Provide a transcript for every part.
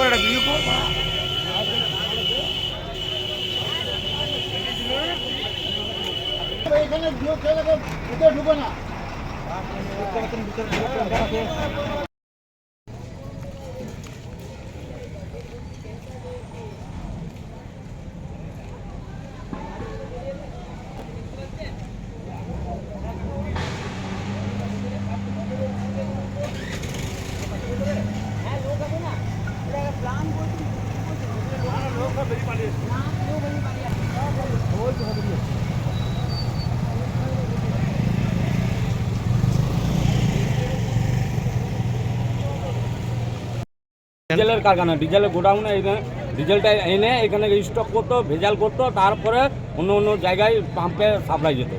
Video করে video কর এখানে ভিউ খেলে ভিতরে ঢুকো না ডিজেলের কারখানা ডিজেলের গোডাউনে এখানে ডিজেলটা এনে এখানে স্টক করতো ভেজাল করতো তারপরে অন্য অন্য জায়গায় পাম্পে সাপ্লাই যেত।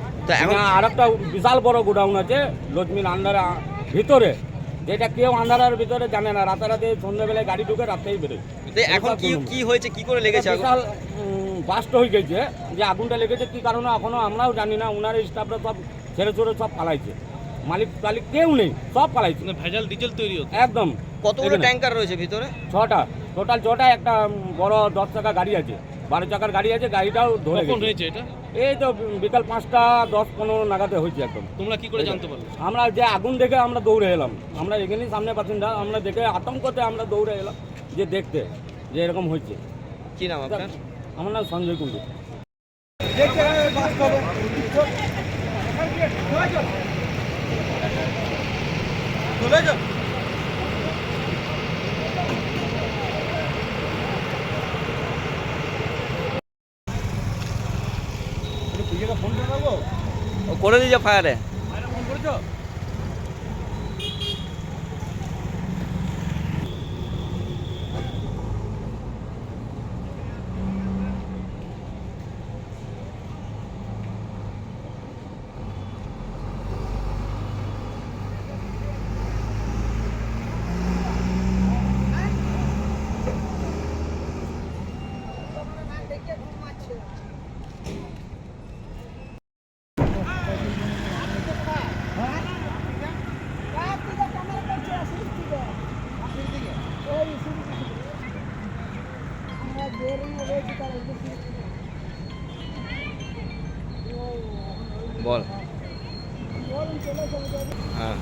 আর একটা বিশাল বড় গোডাউন আছে লক্ষ্মীর আন্ডারে ভিতরে। যেটা কেউ আন্ডারের ভিতরে জানে না রাতারাতি সন্ধ্যেবেলায় গাড়ি ঢুকে রাতেই বেরোয়। তো এখন কি কি হয়েছে কি করে লেগেছে আগুন? বিশাল বাস্ট হয়ে গেছে। যে আগুনটা লেগেছে কি কারণে এখনও আমরাও জানি না ওনার স্টাফরা সব ছেড়ে ছেড়ে সব পালাইছে। মালিক টালিক কেউ নেই সব পালাইছে। ভেজাল ডিজেল তৈরি হতো একদম। কতগুলো। ট্যাঙ্কার রয়েছে ভিতরে? ছটা। টোটাল ছটা একটা বড় দশ চাকা গাড়ি আছে। বারো চাকার গাড়ি আছে গাড়িটাও ধরে হয়েছে এটা? এই তো বিকাল পাঁচটা দশ পনেরো নাগাদে হয়েছে একদম। তোমরা কি করে জানতে পারলে? আমরা যে আগুন দেখে আমরা দৌড়ে এলাম। আমরা এখানেই সামনে বাসিন্দা আমরা দেখে আতঙ্কতে আমরা দৌড়ে এলাম। যে দেখতে যে এরকম হয়েছে। কি নাম আপনার? আমার নাম সঞ্জয় কুণ্ডু ও করে দিয়েছে ফায়ারে বল। হ্যাঁ।